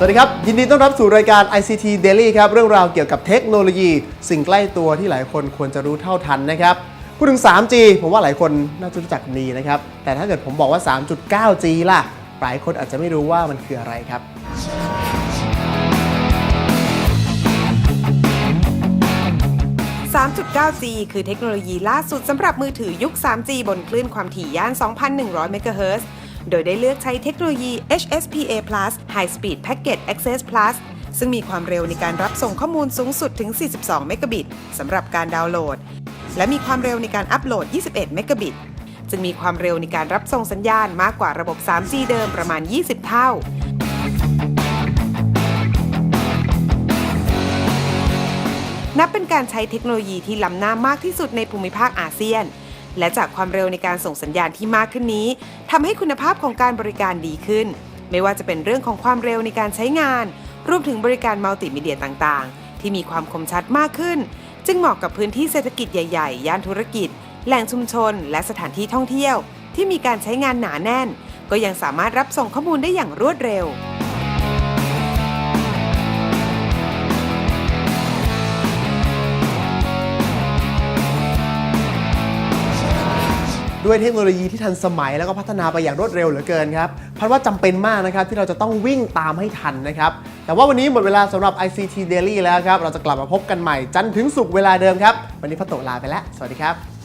สวัสดีครับ ยินดีต้อนรับสู่รายการ ICT Daily ครับ เรื่องราวเกี่ยวกับเทคโนโลยี สิ่งใกล้ตัวที่หลายคนควรจะรู้เท่าทันนะครับ พูดถึง 3G ผมว่าหลายคนน่าจะรู้จักดีนะครับ แต่ถ้าเกิดผมบอกว่า 3.9G ล่ะ หลายคนอาจจะไม่รู้ว่ามันคืออะไรครับ 3.9G คือเทคโนโลยีล่าสุดสำหรับมือถือยุค 3G บนคลื่นความถี่ย่าน 2,100 เมกะเฮิรตซ์ โดยได้เลือกใช้เทคโนโลยี HSPA+ High Speed Packet Access Plus ซึ่งมีความเร็วในการรับส่งข้อมูลสูงสุดถึง 42 เมกะบิตสำหรับการดาวน์โหลด และมีความเร็วในการอัปโหลด 21 เมกะบิต จึงมีความเร็วในการรับส่งสัญญาณมากกว่าระบบ 3G เดิมประมาณ 20 เท่านับเป็นการใช้เทคโนโลยีที่ล้ำหน้ามากที่สุดในภูมิภาคอาเซียน และจากความเร็วในการส่งสัญญาณที่มากขึ้นนี้ทำให้คุณภาพของการบริการดีขึ้น ไม่ว่าจะเป็นเรื่องของความเร็วในการใช้งาน รวมถึงบริการมัลติมีเดียต่างๆ ที่มีความคมชัดมากขึ้น จึงเหมาะกับพื้นที่เศรษฐกิจใหญ่ๆ ย่านธุรกิจ แหล่งชุมชน และสถานที่ท่องเที่ยว ที่มีการใช้งานหนาแน่น ก็ยังสามารถรับส่งข้อมูลได้อย่างรวดเร็ว ด้วยเทคโนโลยีที่ทันสมัยแล้วก็พัฒนาไปอย่างรวดเร็วเหลือเกินครับพันว่าจำเป็นมากนะครับที่เราจะต้องวิ่งตามให้ทันนะครับ แต่ว่าวันนี้หมดเวลาสำหรับ ICT Daily แล้วครับ เราจะกลับมาพบกันใหม่จันทร์ถึงศุกร์เวลาเดิมครับ วันนี้พัตโตลาไปแล้ว สวัสดีครับ